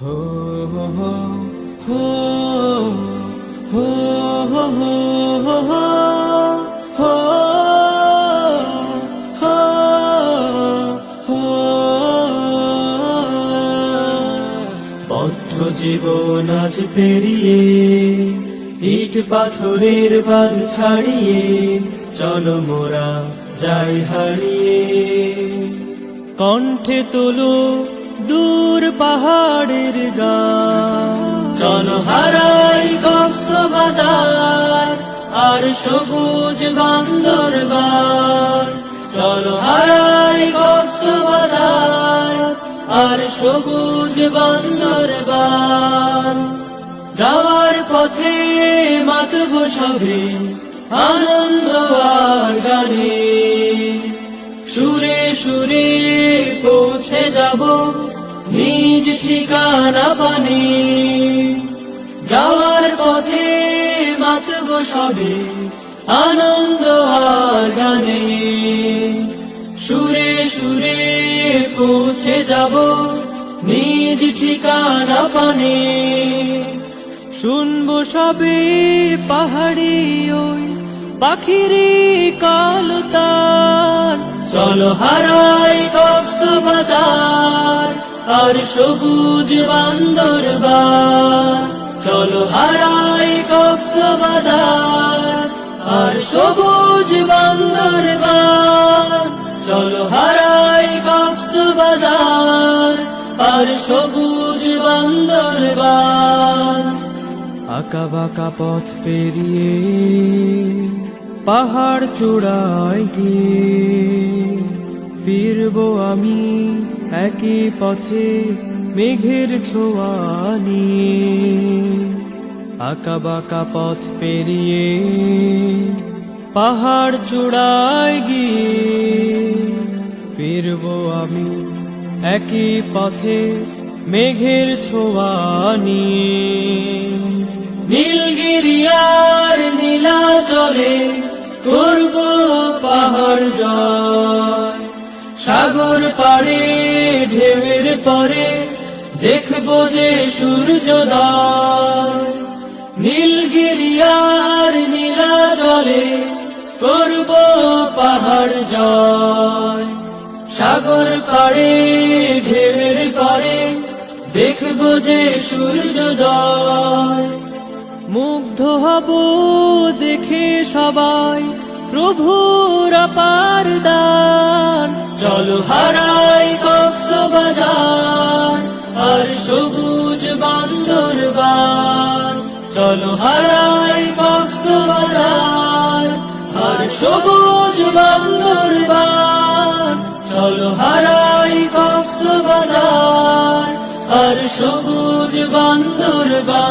হো হো হো হো হো হো হো হো বদ্ধ জীবন আজ পেরিয়ে ইট পাথরের বাদ ছাড়িয়ে চলো মোরা যাই হারিয়ে কণ্ঠে তোলো দূর পাহাড়ের গান চলো হারাই কক্স বাজার আর সবুজ বান্দরবান চলো হারাই কক্স বাজার আর সবুজ বান্দরবান যাওয়ার পথে মাতব সবে আনন্দ আর গানে। সুরে সুরে পৌঁছে যাব নিজ ঠিকানা পানে যাওয়ার পথে মাতব সবে, আনন্দ আর গানে। সুরে সুরে পৌঁছে যাব নিজ ঠিকানা পানে শুনব সবে পাহাড়ি ওই পাখিরি কালতান চলো হারাই কক্স বাজার আর সবুজ বান্দরবান চলো হারাই কক্স বাজার, আর সবুজ বান্দরবান চলো হারাই কক্স বাজার, আর সবুজ বান্দরবান আঁকা বাঁকা পথ পেরিয়ে পাহাড় চূড়ায় গিয়ে ফিরবো আমি একই পথে মেঘের ছোঁয়া নিয়ে। আঁকা বাঁকা পথ পেরিয়ে পাহাড় চূড়ায় গিয়ে ফিরবো আমি একই পথে মেঘের ছোঁয়া নিয়ে। নীলগিরিয়ার নীলা চলে করব পাহাড় জয় পাড়ে, ঢেউয়ের পরে দেখব যে সূর্যোদয়। নীলগিরিয়ার নীলা চলে করব পাহাড় জয়। সাগর পাড়ে, ঢেউয়ের পরে দেখব যে সূর্যোদয়। মুগ্ধ হব দেখে সবাই, প্রভুর পার চলো হারাই কক্সবাজার আর সবুজ বান্দরবান চলো হারাই কক্সবাজার আর সবুজ বান্দরবান